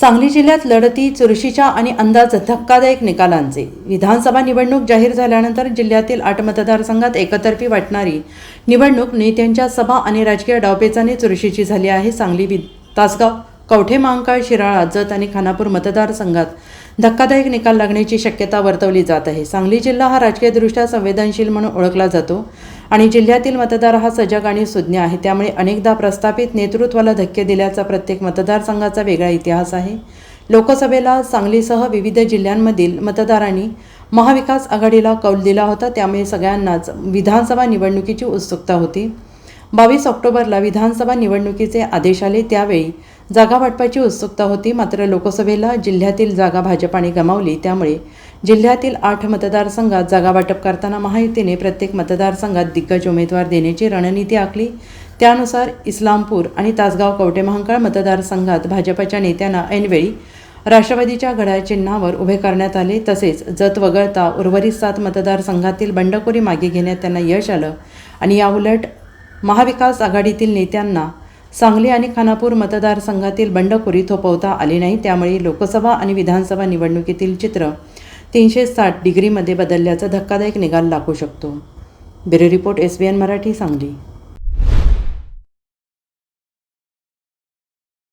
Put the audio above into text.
सांगली जिल्ह्यात लढती चुरशीच्या आणि अंदाज धक्कादायक निकालांचे. विधानसभा निवडणूक जाहीर झाल्यानंतर जिल्ह्यातील आठ मतदारसंघात एकतर्फी वाटणारी निवडणूक नेत्यांच्या सभा आणि राजकीय डावपेचाने चुरशीची झाली आहे सांगली वि तासगाव कवठे महांकाळ शिराळा जत आणि खानापूर मतदारसंघात धक्कादायक निकाल लागण्याची शक्यता वर्तवली जात आहे. सांगली जिल्हा हा राजकीयदृष्ट्या संवेदनशील म्हणून ओळखला जातो आणि जिल्ह्यातील मतदार हा सजग आणि सुज्ञ आहे. त्यामुळे अनेकदा प्रस्थापित नेतृत्वाला धक्के दिल्याचा प्रत्येक मतदारसंघाचा वेगळा इतिहास आहे. लोकसभेला सांगलीसह विविध जिल्ह्यांमधील मतदारांनी महाविकास आघाडीला कौल दिला होता. त्यामुळे सगळ्यांनाच विधानसभा निवडणुकीची उत्सुकता होती. बावीस ऑक्टोबरला विधानसभा निवडणुकीचे आदेश आले त्यावेळी जागा वाटपाची उत्सुकता होती मात्र लोकसभेला जिल्ह्यातील जागा भाजपाने गमावली. त्यामुळे जिल्ह्यातील आठ मतदारसंघात जागा वाटप करताना महायुतीने प्रत्येक मतदारसंघात दिग्गज उमेदवार देण्याची रणनीती आखली. त्यानुसार इस्लामपूर आणि तासगाव कवटे महांकाळ मतदारसंघात भाजपच्या नेत्यांना ऐनवेळी राष्ट्रवादीच्या घड्याळ चिन्हावर उभे करण्यात आले. तसेच जत वगळता उर्वरित सात मतदारसंघातील बंडखोरी मागे घेण्यात त्यांना यश आलं आणि याउलट महाविकास आघाडीतील नेत्यांना सांगली आणि खानापूर मतदारसंघातील बंडखोरी थोपवता आली नाही त्यामुळे लोकसभा आणि विधानसभा निवडणुकीतील चित्र तीनशे साठ डिग्रीमध्ये बदलल्याचा धक्कादायक निकाल लागू शकतो. Bureau report S B N Marathi Sangli.